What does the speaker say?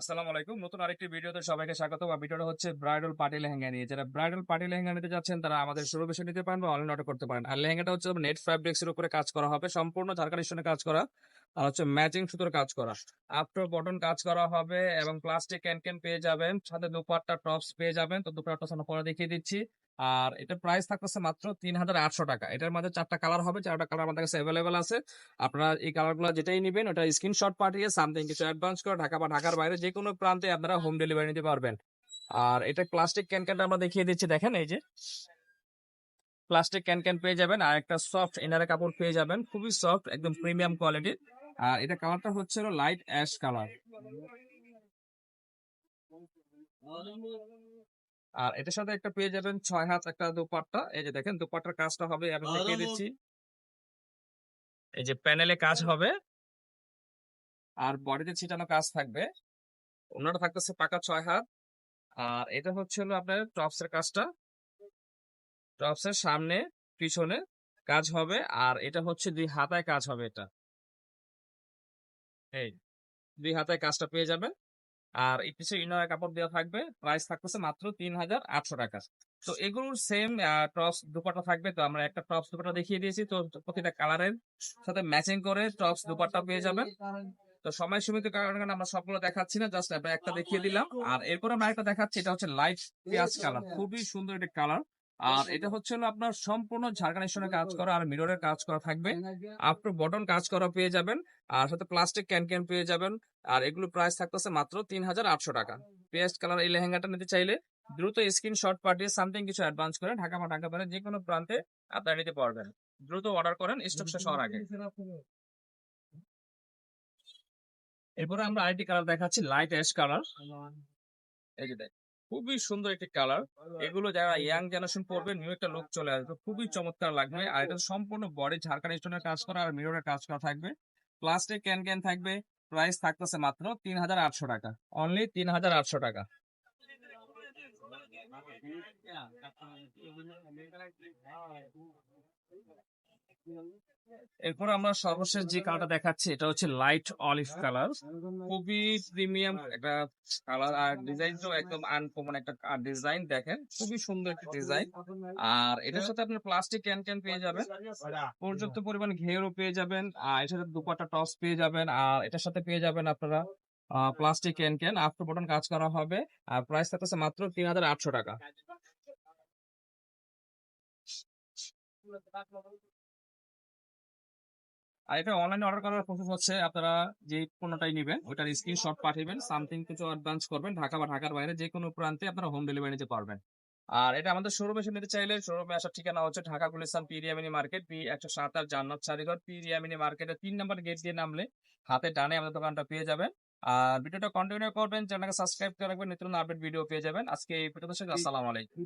আসসালামু আলাইকুম। নতুন আরেকটি ভিডিওতে সবাইকে স্বাগত বা ভিডিওটা হচ্ছে ব্রাইডাল পার্টি লেহেঙ্গা নিয়ে। যারা ব্রাইডাল পার্টি লেহেঙ্গা নিতে যাচ্ছেন, তারা আমাদের শুরু বেশি নিতে পারেন বা অনলাইন অর্ডার করতে পারেন। আর লেহেঙ্গাটা হচ্ছে নেট ফ্যাব্রিক্স এর উপরে কাজ করা হবে, সম্পূর্ণ ঝাড়খান্ড কাজ করা। আর হচ্ছে ম্যাচিং সুতোর কাজ করা। আফটার বটন কাজ করা হবে এবং প্লাস্টিক ক্যান ক্যান পেয়ে যাবেন, সাথে দুপাট্টা টপস পেয়ে যাবেন। তো দুপাট্টা পরে দেখিয়ে দিচ্ছি। আর এটার প্রাইস থাকতেছে মাত্র তিন হাজার আটশো টাকা। এটার মধ্যে চারটা কালার হবে, চারটা কালার আমাদের কাছে অ্যাভেলেবেল আছে। আপনারা এই কালারগুলো যেটাই নেবেন, ওটা স্ক্রিনশট পাঠিয়ে সামথিং কিছু অ্যাডভান্স করে ঢাকা বা ঢাকার বাইরে যে কোনো প্রান্তে আপনারা হোম ডেলিভারি নিতে পারবেন। আর এটা প্লাস্টিক ক্যান ক্যানটা আমরা দেখিয়ে দিচ্ছি, দেখেন এই যে। প্লাস্টিক ক্যান ক্যান পেয়ে যাবেন। আর একটা সফট ইনারে কাপড় পেয়ে যাবেন। খুবই সফট একদম প্রিমিয়াম কোয়ালিটির আর এটা কালারটা হচ্ছে লাইট অ্যাশ কালার আর এটার সাথে একটা পেয়ে যাবেন ছয় হাত একটা দুপাট্টা। এই যে দেখেন দুপাট্টার কাজটা হবে আমি দেখিয়ে দিচ্ছি। এই যে প্যানেলে কাজ হবে। আর বডিতে ছিটানো কাজ থাকবে। ওনাটা থাকতেছে পাকা ছয় হাত। আর এটা হচ্ছে হলো আপনার টপস এর কাজটা। টপস এর সামনে পিছনে কাজ হবে। আর এটা হচ্ছে দুই হাতায় কাজ হবে এটা। এই দুই হাতায় কাজটা পেয়ে যাবেন। আর এই পিছিয়ে ইনার কাপড় দেওয়া থাকবে প্রাইস থাকতেছে মাত্র তিন হাজার আটশো টাকা। তো এগুলোর সেম টপস দুপাট্টা থাকবে। তো আমরা একটা টপস দুপাট্টা দেখিয়ে দিয়েছি। তো প্রতিটা কালারের সাথে ম্যাচিং করে টপস দুপাট্টা পেয়ে যাবেন। তো সময় সীমিত কারণে আমরা সবগুলো দেখাচ্ছি না জাস্ট একটা দেখিয়ে দিলাম। আর এরপর আমরা একটা দেখাচ্ছি এটা হচ্ছে লাইট পেঁয়াজ কালার খুবই সুন্দর একটা কালার আর এটা হচ্ছে হলো আপনার সম্পূর্ণ স্টোনের কাজ করা আর মিররের কাজ করা থাকবে। আফটার বটন কাজ করা পেয়ে যাবেন। আর সাথে প্লাস্টিক ক্যান ক্যান পেয়ে যাবেন। আর এগুলো প্রাইস থাকতেছে মাত্র তিন হাজার আটশো টাকা। পেস্ট কালার এই লেহেঙ্গাটা নিতে চাইলে দ্রুত স্ক্রিন স্ক্রিনশট পাঠিয়ে সামথিং কিছু অ্যাডভান্স করে ঢাকা বা ঢাকা বাইরে যে কোনো প্রান্তে আপনারা নিতে পারবেন। দ্রুত অর্ডার করেন স্টক শেষ হওয়ার আগে। এরপরে আমরা আরেকটি কালার দেখাচ্ছি লাইট অ্যাশ কালার এই যে দেখ। খুবই সুন্দর একটি কালার এগুলো যারা ইয়াং জেনারেশন পড়বে নিউ একটা লুক চলে আসবে, খুবই চমৎকার লাগবে। আর এটা সম্পূর্ণ বডি ঝাড়খান্ড স্টোনের কাজ করা আর মিররের কাজ করা থাকবে। প্লাস্টিক ক্যান ক্যান থাকবে প্রাইস থাকতেছে মাত্র তিন হাজার আটশো টাকা। অনলি তিন হাজার আটশো টাকা। এরপর আমরা সর্বশেষ যে কালারটা দেখাচ্ছি, এটা হচ্ছে লাইট অলিভ কালার খুবই প্রিমিয়াম একটা কালার আর ডিজাইন তো একদম আনকমন একটা ডিজাইন দেখেন, খুবই সুন্দর একটা ডিজাইন আর এটার সাথে আপনার প্লাস্টিক ক্যান ক্যান পেয়ে যাবেন। পর্যাপ্ত পরিমাণ ঘেরও পেয়ে যাবেন। আর এটার সাথে দুপাটা টস পেয়ে যাবেন। আর এটার সাথে পেয়ে যাবেন আপনারা plastic can can after button কাজ করা হবে। আর প্রাইস থাকতেছে মাত্র তিন হাজার আটশো টাকা। আর এটা অনলাইনে অর্ডার করার প্রসেস হচ্ছে আপনারা যে পণ্যটাই নেবেন স্ক্রিনশট পাঠাবেন সামথিং কিছু অ্যাডভান্স করবেন, ঢাকা বা ঢাকার বাইরে যে কোনো প্রান্তে আপনারা হোম ডেলিভারি নিতে পারবেন। আর এটা আমাদের শোরুমে এসে নিতে চাইলে শোরুমে আসার ঠিকানা হচ্ছে ঢাকা গুলিস্তান পি রিয়ামিনি মার্কেট একশো সাত জান্নাত চারিঘর পি রিয়ামিনি মার্কেটের তিন নম্বর গেট দিয়ে নামলে হাতে ডানে আমাদের দোকানটা পেয়ে যাবেন। আর ভিডিওটা কন্টিনিউ করবেন চ্যানেলকে সাবস্ক্রাইব করে রাখবেন আপডেট ভিডিও পেয়ে যাবেন। আজকে এই ভিডিওতে আসসালামু আলাইকুম।